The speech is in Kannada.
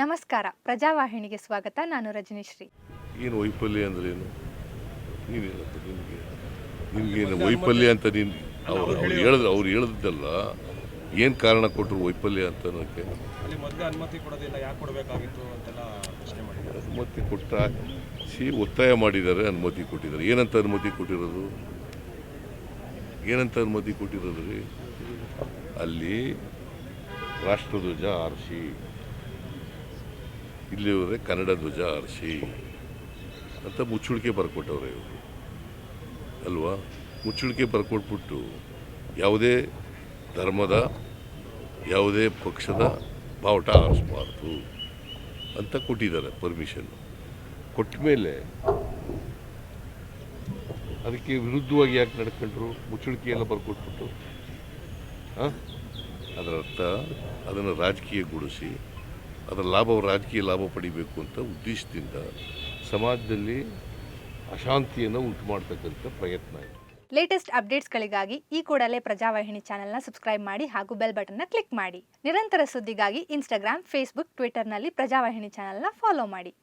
ನಮಸ್ಕಾರ. ಪ್ರಜಾವಾಹಿನಿಗೆ ಸ್ವಾಗತ. ನಾನು ರಜನಿಶ್ರೀ. ಏನು ವೈಫಲ್ಯ ಅಂದ್ರೆ ಏನು? ನಿಮಗೆ ನಿನಗೆ? ವೈಫಲ್ಯ ಅಂತ ನೀನು ಅವ್ರು ಅವ್ರು ಹೇಳಿದ್ರು ಅವ್ರು ಹೇಳಿದ್ದಲ್ಲ. ಏನು ಕಾರಣ ಕೊಟ್ಟರು ವೈಫಲ್ಯ ಅಂತ ಅನ್ನೋಕ್ಕೆ? ಅಲ್ಲಿ ಮೊದಲೇ ಅನುಮತಿ ಕೊಡೋದಿಲ್ಲ. ಯಾಕೆ ಕೊಡಬೇಕಾಗಿತ್ತು ಅಂತೆಲ್ಲ ಪ್ರಶ್ನೆ ಮಾಡಿದ್ದಾರೆ ಅನುಮತಿ ಕೊಟ್ಟ ಸಿ ಒತ್ತಾಯ ಮಾಡಿದ್ದಾರೆ ಅನುಮತಿ ಕೊಟ್ಟಿದ್ದಾರೆ. ಏನಂತ ಅನುಮತಿ ಕೊಟ್ಟಿರೋದು? ಏನಂತ ಅನುಮತಿ ಕೊಟ್ಟಿರೋದು ರೀ? ಅಲ್ಲಿ ರಾಷ್ಟ್ರಧ್ವಜ ಆರಿಸಿ ಇಲ್ಲಿ ಹೋದರೆ ಕನ್ನಡ ಧ್ವಜ ಆರಿಸಿ ಅಂತ ಮುಚ್ಚುಳಿಕೆ ಬರ್ಕೊಟ್ಟವ್ರೆ ಇವರು. ಅಲ್ವಾ? ಮುಚ್ಚುಳಿಕೆ ಬರ್ಕೊಟ್ಬಿಟ್ಟು ಯಾವುದೇ ಧರ್ಮದ, ಯಾವುದೇ ಪಕ್ಷದ ಬಾವುಟ ಆರಿಸ್ಬಾರ್ದು ಅಂತ ಕೊಟ್ಟಿದ್ದಾರೆ ಪರ್ಮಿಷನ್ನು ಕೊಟ್ಟ ಮೇಲೆ ಅದಕ್ಕೆ ವಿರುದ್ಧವಾಗಿ ಯಾಕೆ ನಡ್ಕೊಂಡ್ರು? ಮುಚ್ಚಳಿಕೆ ಎಲ್ಲ ಬರ್ಕೊಟ್ಬಿಟ್ಟು. ಹಾಂ? ಅದರ ಅರ್ಥ ಅದನ್ನು ರಾಜಕೀಯಗೊಳಿಸಿ ಅದರ ಲಾಭ ರಾಜಕೀಯ ಲಾಭ ಪಡಿಬೇಕು ಅಂತ ಉದ್ದೇಶದಿಂದ ಸಮಾಜದಲ್ಲಿ ಅಶಾಂತಿಯನ್ನು ಉಂಟು ಮಾಡ್ತಕ್ಕಂಥ ಪ್ರಯತ್ನ ಇದೆ. ಲೇಟೆಸ್ಟ್ ಅಪ್ಡೇಟ್ಸ್ಗಳಿಗಾಗಿ ಈ ಕೂಡಲೇ ಪ್ರಜಾವಾಹಿನಿ ಚಾನೆಲ್ನ ಸಬ್ಸ್ಕ್ರೈಬ್ ಮಾಡಿ ಹಾಗೂ ಬೆಲ್ ಬಟನ್ನ ಕ್ಲಿಕ್ ಮಾಡಿ. ನಿರಂತರ ಸುದ್ದಿಗಾಗಿ ಇನ್ಸ್ಟಾಗ್ರಾಮ್ ಫೇಸ್ಬುಕ್ ಟ್ವಿಟರ್ನಲ್ಲಿ ಪ್ರಜಾವಾಹಿನಿ ಚಾನೆಲ್ನ ಫಾಲೋ ಮಾಡಿ.